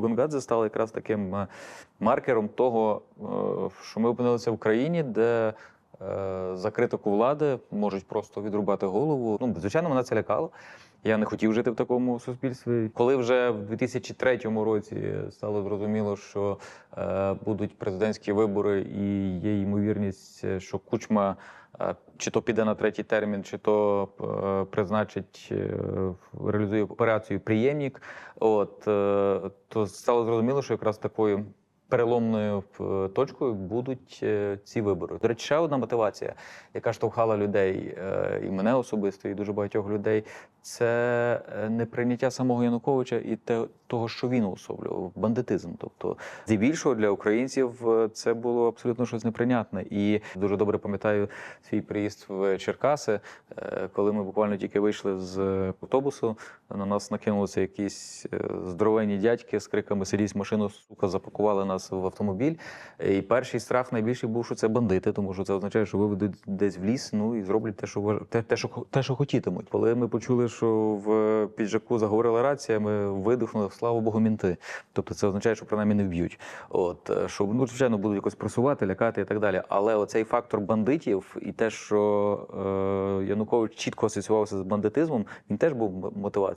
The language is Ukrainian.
Гонгадзе стало якраз таким е, маркером того, е, що ми опинилися в країні, де е, за критику влади можуть просто відрубати голову. Ну, звичайно, мене це лякало. Я не хотів жити в такому суспільстві. Коли вже в 2003 році стало зрозуміло, що е, будуть президентські вибори, і є ймовірність, е, що Кучма е, чи то піде на третій термін, чи то е, призначить е, реалізує операцію приємник. От е, то стало зрозуміло, що якраз такою. Переломною е, точкою будуть е, ці вибори. До речі, ще одна мотивація, яка штовхала людей, е, і мене особисто, і дуже багатьох людей, це неприйняття самого Януковича і те, того, що він уособлював, бандитизм. Тобто, здебільшого для українців це було абсолютно щось неприйнятне. І дуже добре пам'ятаю свій приїзд в Черкаси, коли ми буквально тільки вийшли з автобусу. На нас накинулися якісь здоровенні дядьки з криками «Сидіть машину, сука, запакували нас в автомобіль. І перший страх найбільший був, що це бандити, тому що це означає, що виведуть десь в ліс, ну і зроблять те, що те, те, що те, що хотітимуть. Коли ми почули, що в піджаку заговорила рація, ми видихнули, слава Богу, мінти. Тобто це означає, що принаймні не вб'ють. От е, що ну, звичайно будуть якось просувати, лякати і так далі. Але оцей фактор бандитів і те, що е, Янукович чітко асоціювався з бандитизмом, він теж був мотивацією.